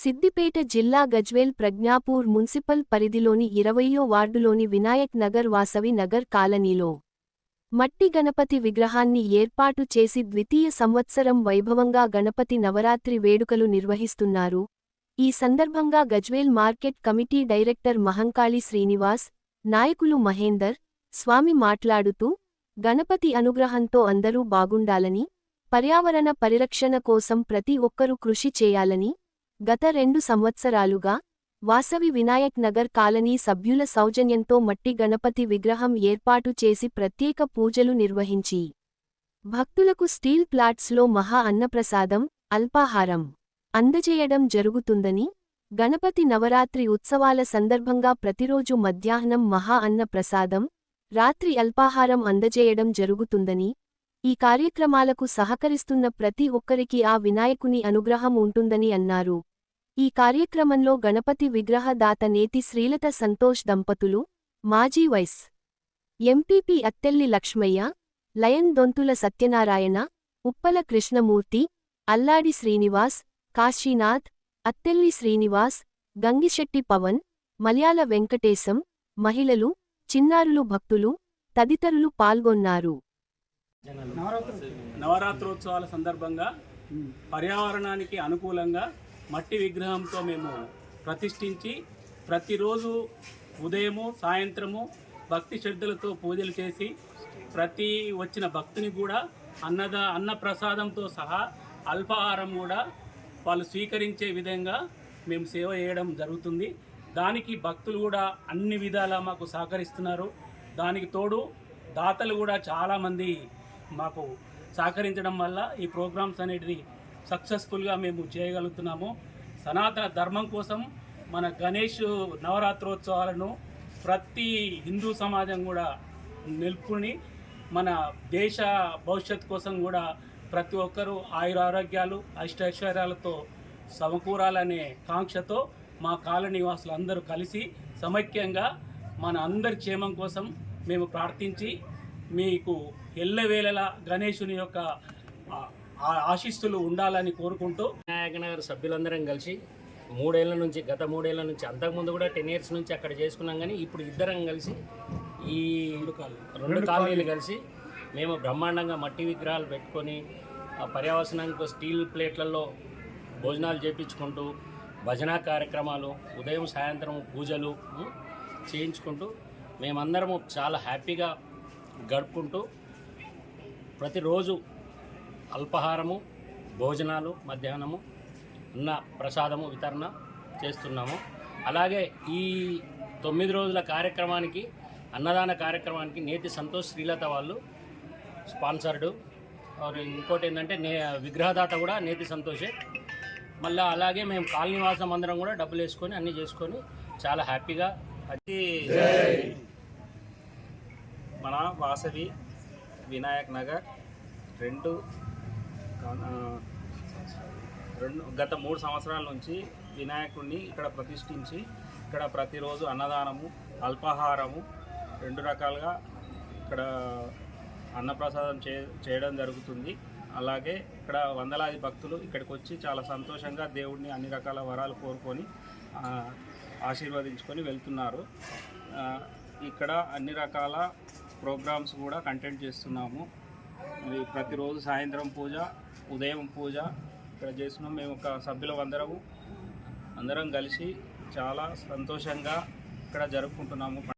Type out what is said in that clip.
సిద్దిపేట జిల్లా గజ్వేల్ ప్రజ్ఞాపూర్ మున్సిపల్ పరిధిలోని ఇరవయ్యో వార్డులోని వినాయక్ నగర్ వాసవి నగర్ కాలనీలో మట్టి గణపతి విగ్రహాన్ని ఏర్పాటు చేసి ద్వితీయ సంవత్సరం వైభవంగా గణపతి నవరాత్రి వేడుకలు నిర్వహిస్తున్నారు. ఈ సందర్భంగా Gajwel market committee director Mahankali Srinivas నాయకులు మహేందర్ స్వామి మాట్లాడుతూ గణపతి అనుగ్రహంతో అందరూ బాగుండాలని పర్యావరణ పరిరక్షణ కోసం ప్రతి ఒక్కరూ కృషి చేయాలని గత రెండు సంవత్సరాలుగా వాసవి వినాయక్ నగర్ కాలనీ సభ్యుల సౌజన్యంతో మట్టి గణపతి విగ్రహం ఏర్పాటు చేసి ప్రత్యేక పూజలు నిర్వహించి భక్తులకు స్టీల్ ప్లాట్స్లో మహా అన్నప్రసాదం అల్పాహారం అందజేయడం జరుగుతుందని గణపతి నవరాత్రి ఉత్సవాల సందర్భంగా ప్రతిరోజు మధ్యాహ్నం మహా అన్న ప్రసాదం రాత్రి అల్పాహారం అందజేయడం జరుగుతుందని ఈ కార్యక్రమాలకు సహకరిస్తున్న ప్రతి ఒక్కరికి ఆ వినాయకుని అనుగ్రహం ఉంటుందని అన్నారు. ఈ కార్యక్రమంలో గణపతి విగ్రహ దాత నేతి శ్రీలత సంతోష్ దంపతులు మాజీ vice MPP Attelli Lakshmaiah lion Donthula Satyanarayana Uppala Krishnamurthy Alladi Srinivas Kashinath Attelli Srinivas Gangishetti Pavan Malayala Venkatesham మహిళలు చిన్నారులు భక్తులు తదితరులు పాల్గొన్నారు. నవరాత్రోత్సవాల సందర్భంగా పర్యావరణానికి అనుకూలంగా మట్టి విగ్రహంతో మేము ప్రతిష్ఠించి ప్రతిరోజు ఉదయము సాయంత్రము భక్తి శ్రద్ధలతో పూజలు చేసి ప్రతి వచ్చిన భక్తుని కూడా అన్నద అన్న ప్రసాదంతో సహా అల్పాహారం కూడా వాళ్ళు స్వీకరించే విధంగా మేము సేవ చేయడం జరుగుతుంది. దానికి భక్తులు కూడా అన్ని విధాలా మాకు సహకరిస్తున్నారు. దానికి తోడు దాతలు కూడా చాలామంది మాకు సహకరించడం వల్ల ఈ ప్రోగ్రామ్స్ అనేటివి సక్సెస్ఫుల్గా మేము చేయగలుగుతున్నాము. సనాతన ధర్మం కోసం మన గణేష్ నవరాత్రోత్సవాలను ప్రతి హిందూ సమాజం కూడా నిలుపుకుని మన దేశ భవిష్యత్ కోసం కూడా ప్రతి ఒక్కరూ ఆయురారోగ్యాలు అష్టైశ్వర్యాలతో సమకూరాలనే కాంక్షతో మా కాలనీ నివాసులు అందరూ కలిసి సమైక్యంగా మన అందరి క్షేమం కోసం మేము ప్రార్థించి మీకు ఎల్లవేళలా గణేశుని యొక్క ఆ- ఆ ఆశీస్సులు ఉండాలని కోరుకుంటూ వినాయక నగర్ సభ్యులందరం కలిసి మూడేళ్ళ నుంచి గత మూడేళ్ళ నుంచి అంతకుముందు కూడా టెన్ ఇయర్స్ నుంచి అక్కడ చేసుకున్నాం కానీ ఇప్పుడు ఇద్దరం కలిసి ఈ రెండు కాలనీలు. కలిసి మేము బ్రహ్మాండంగా మట్టి విగ్రహాలు పెట్టుకొని ఆ పర్యావసనానికి స్టీల్ ప్లేట్లలో భోజనాలు చేపించుకుంటూ భజన కార్యక్రమాలు ఉదయం సాయంత్రం పూజలు చేయించుకుంటూ మేమందరము చాలా హ్యాపీగా గడుపుకుంటూ ప్రతిరోజు అల్పాహారము భోజనాలు మధ్యాహ్నము అన్న ప్రసాదము వితరణ చేస్తున్నాము. అలాగే ఈ తొమ్మిది రోజుల కార్యక్రమానికి అన్నదాన కార్యక్రమానికి నేతి సంతోష్ శ్రీలత వాళ్ళు స్పాన్సర్డు. ఇంకోటి ఏంటంటే నే విగ్రహదాత కూడా నేతి సంతోషే. మళ్ళీ అలాగే మేము కాలనీవాసం అందరం కూడా డబ్బులు వేసుకొని అన్నీ చేసుకొని చాలా హ్యాపీగా అది మన వాసవి వినాయక్ నగర్ రెండు రెండు గత మూడు సంవత్సరాల నుంచి వినాయకుడిని ఇక్కడ ప్రతిష్ఠించి ఇక్కడ ప్రతిరోజు అన్నదానము అల్పాహారము రెండు రకాలుగా ఇక్కడ అన్నప్రసాదం చే చేయడం జరుగుతుంది. అలాగే ఇక్కడ వందలాది భక్తులు ఇక్కడికి వచ్చి చాలా సంతోషంగా దేవుడిని అన్ని రకాల వరాలు కోరుకొని ఆశీర్వదించుకొని వెళ్తున్నారు. ఇక్కడ అన్ని రకాల ప్రోగ్రామ్స్ కూడా కంటెంట్ చేస్తున్నాము. ప్రతిరోజు సాయంత్రం పూజ ఉదయం పూజ ఇక్కడ చేస్తున్నాం. మేము ఒక సభ్యులం అందరము. అందరం కలిసి చాలా సంతోషంగా ఇక్కడ జరుపుకుంటున్నాము.